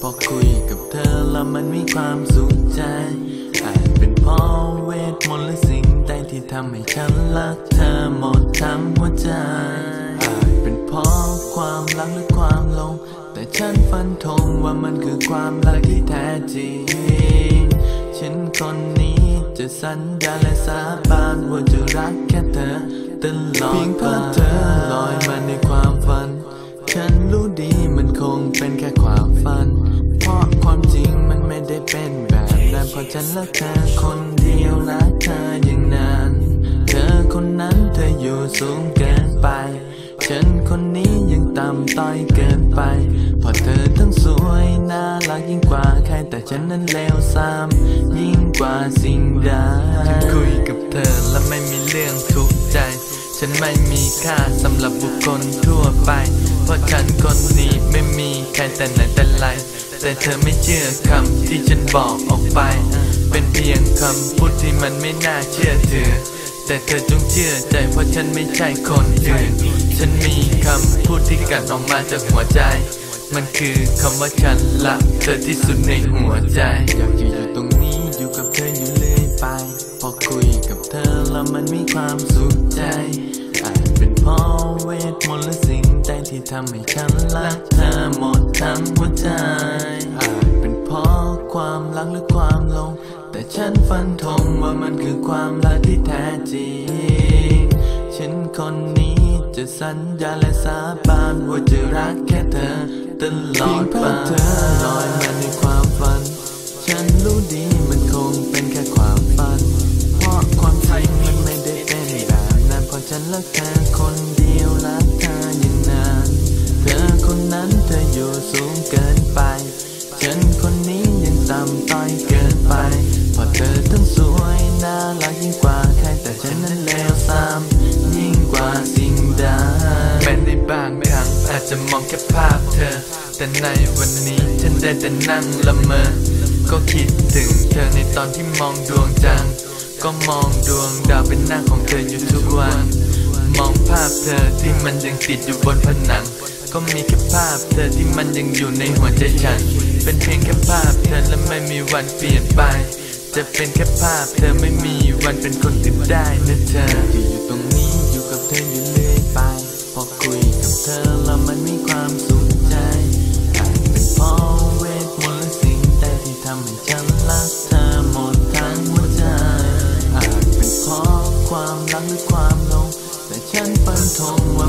พอคุยกับเธอแล้วมันมีความสุขใจ อาจเป็นเพราะเวทมนต์หรือสิ่งใดที่ทำให้ฉันรักเธอหมดทั้งหัวใจ อาจเป็นเพราะความรักหรือความหลง แต่ฉันฟันธงว่ามันคือความรักที่แท้จริง ฉันคนนี้จะสัญญาและสาบานว่าจะรักแค่เธอตลอดเพียงเพราะเธอ เป็นแบบนั้นเพราะฉันรักเธอคนเดียวรักเธออย่างนั้น เธอคนนั้นเธออยู่สูงเกินไป ฉันคนนี้ยังต่ำต้อยเกินไปเพราะเธอทั้งสวยน่ารักยิ่งกว่าใครแต่ฉันนั้นเลวซ้ำยิ่งกว่าสิ่งใดฉันคุยกับเธอและไม่มีเรื่องทุกข์ใจ ฉันไม่มีค่าสำหรับบุคคลทั่วไป เพราะฉันคนนี้ไม่มีใครแต่ไหนแต่ไร แต่เธอไม่เชื่อคำที่ฉันบอกออกไป เป็นเพียงคำพูดที่มันไม่น่าเชื่อถือ แต่เธอจงเชื่อใจเพราะฉันไม่ใช่คนอื่นฉันมีคำพูดที่กัดออกมาจากหัวใจ มันคือคำว่าฉันรักเธอที่สุดในหัวใจ อยากจะอยู่ตรงนี้อยู่กับเธออยู่เรื่อยไป พอคุยกับเธอแล้วมันมีความสุขใจอาจเป็นเพราะเวทมนต์หรือสิ่งใดที่ทำให้ฉันรักเธอหมด ทั้งหัวใจอาจเป็นเพราะความรักหรือความหลง แต่ฉันฟันธงว่ามันคือความรักที่แท้จริง ฉันคนนี้จะสัญญาและสาบานว่าจะรักแค่เธอตลอดไปเธอลอยมาในความฝัน ฉันรู้ดีมันคงเป็นแค่ความฝัน เพราะความจริงมันไม่ได้เป็นแบบนั้นเพราะฉันรักเธอคนเดียวรักเนั้นเธออยู่สูงเกินไป ฉันคนนี้ยังต่ำต้อยเกินไปพราะเธอทั้งสวยน่ารักยิ่งกว่าใครแต่ฉันนั้นเลวซ้ำยิ่งกว่าสิ่งใดแม้ในบางครั้งอาจจะมองแค่ภาพเธอ แต่ในวันนี้ฉันได้แต่นั่งละเมอ ก็คิดถึงเธอในตอนที่มองดวงจันทร์ก็มองดวงดาวเป็นหน้าของเธออยู่ทุกวัน มองภาพเธอที่มันยังติดอยู่บนผนัง ก็มีแค่ภาพเธอที่มันยังอยู่ในหัวใจฉัน เป็นเพียงแค่ภาพเธอและไม่มีวันเปลี่ยนไป จะเป็นแค่ภาพเธอไม่มีวันเป็นคนติดได้นะเธอที่อยู่ตรงนี้อยู่กับเธออยู่เรื่อยไป พอคุยกับเธอแล้วมันมีความสุขใจอาจเป็นเพราะเวทมนต์หรือสิ่งใดที่ทำให้ฉันรักเธอหมดทั้งหัวใจอาจเป็นเพราะความรักหรือความหลงแต่ฉันฟันธงว่า